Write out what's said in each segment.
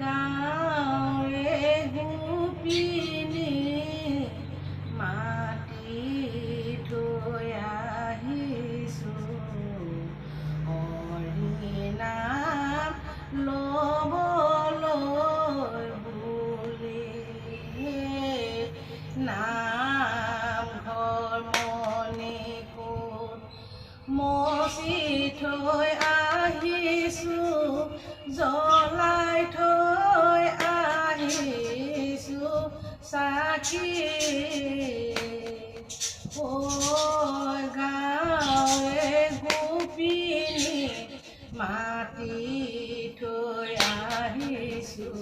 गावे गोपी ने माँ চাকি ঐ গাঁৱে গোপিনী মাতি থৈ আহিছো।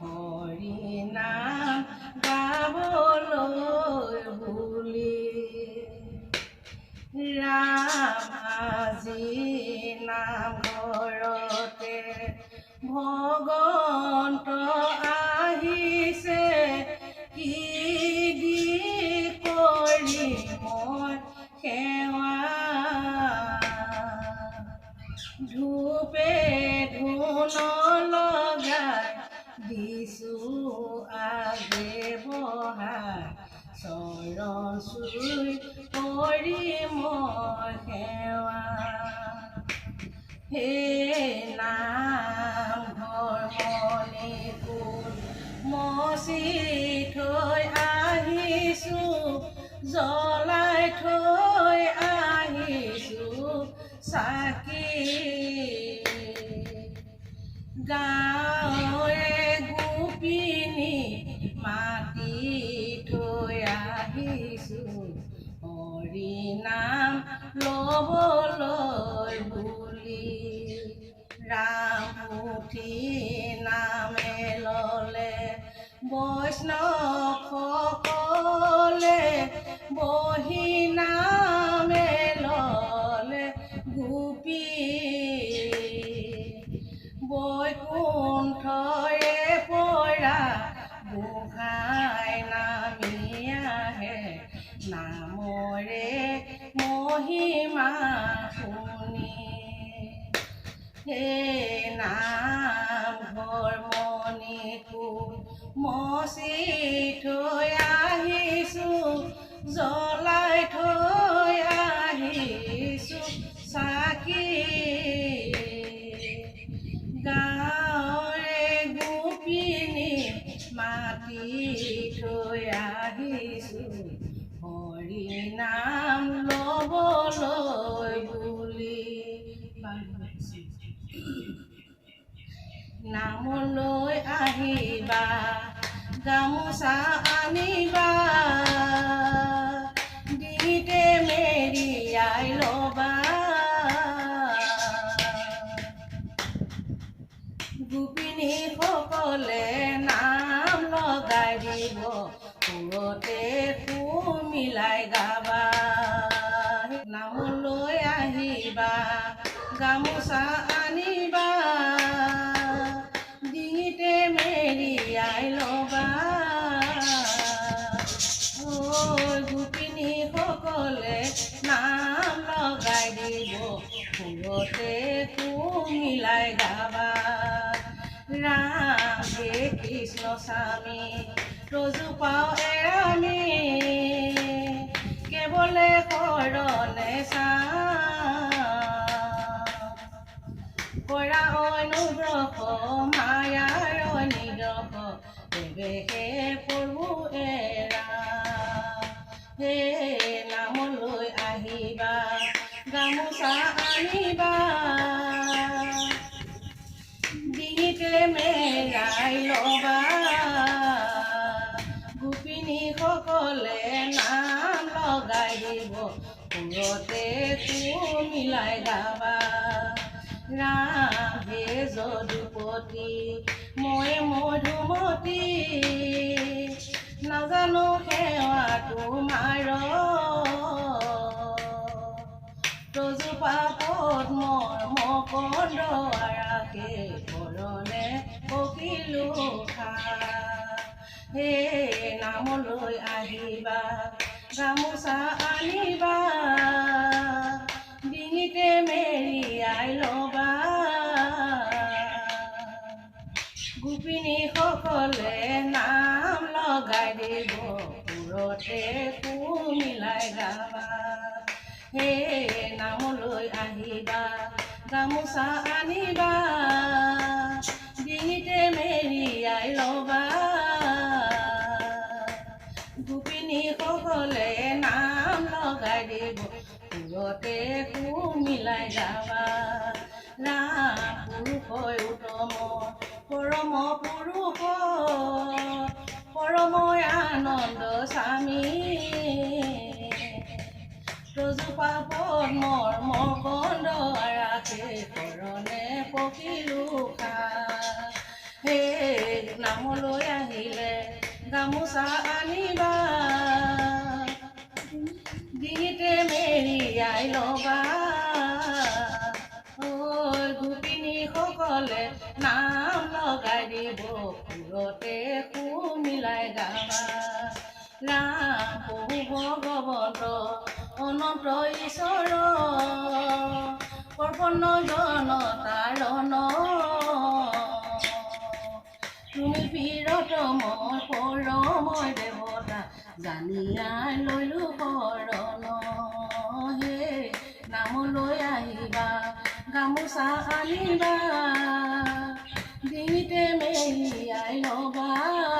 হৰি নাম গাবলৈ বুলি ৰাম আজি নামঘৰতে ভগন্ত সেৱা ধূপে ধুন লগাই দিছো আগে বহাই। চৰণ চুই কৰি মই সেৱা হে নামঘৰ মণিকোট মচি থৈ আহিছো ল'বলৈ বুলি। ৰাম উঠি নামে ল'লে বৈষ্ণৱসকলে বহি নামে হে নামঘৰ মণিকোট মচি থৈ আহিছো জ্বলাই থৈ আহিছো চাকি গাঁৱৰে গোপিনী মাতি থৈ আহিছো হৰি নাম ল'বলৈ বুলি। নামলৈ আহিবা, গামোচা আনিবা। ডিঙিতে মেৰিয়াই ল'বা। গোপিনীসকলে নাম লগাই দিব সুৰতে সুৰ মিলাই গাবা। নামলৈ আহিবা, গামোচা সুৰতে সুৰ মিলাই গাবা। ৰাম কৃষ্ণ স্বামী ৰজু পাওঁ কেৱলে শৰণে চা কৰা অনুগ্ৰহ মায়াৰ নিগ্ৰহ দেৱেহে আনিবা। ডিঙিতে মেৰাই ল'বা। গোপিনীসকলে নাম লগাই দিব সুৰতে সুৰ মিলাই গাবা। ৰাধে যদুপতি, মই মধুমতী। নাজানো সেৱা তোমাৰ কৰণে পকিলো খা হে নামলৈ আহিবা, গামোচা আনিবা, ডিঙিতে মেৰিয়াই ল'বা। গোপিনীসকলে নাম লগাই দিব সুৰতে সুৰ মিলাই গাবা। হে নামলৈ আহিবা গামোচা আনিবা ডিঙিতে মেৰিয়াই ল'বা। গোপিনীসকলে নাম লগাই দিব সুৰতে খুব মিলাই যাবা। ৰাম পুৰুষই উত্তম পৰম পুৰুষ পৰময় আনন্দ স্বামী। ৰজোপা পদ্মৰ মকন্দ ৰাখে শৰণে পকিলো হে নামলৈ আহিলে গামোচা আনিবা। ডিঙিতে মেৰিয়াই ল'বা গোপিনীসকলে নাম লগাই দিব, সুৰতে সু মিলাই গাবা। ৰাম প্ৰভু ভগৱন্ত অনন্ত ঈশ্বৰ প্ৰপন্ন জনতাৰণ তুমি বীৰতময় পৰময় দেৱতা জানিয়াই লৈলো শৰণ হে নামলৈ আহিবা গামোচা আনিবা ডিঙিতে মেৰিয়াই ল'বা।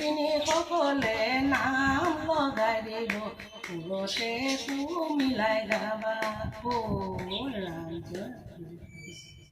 গোপিনীসকলে নাম লগাই দিল সু মিলাই গাবা। ৰাম জয়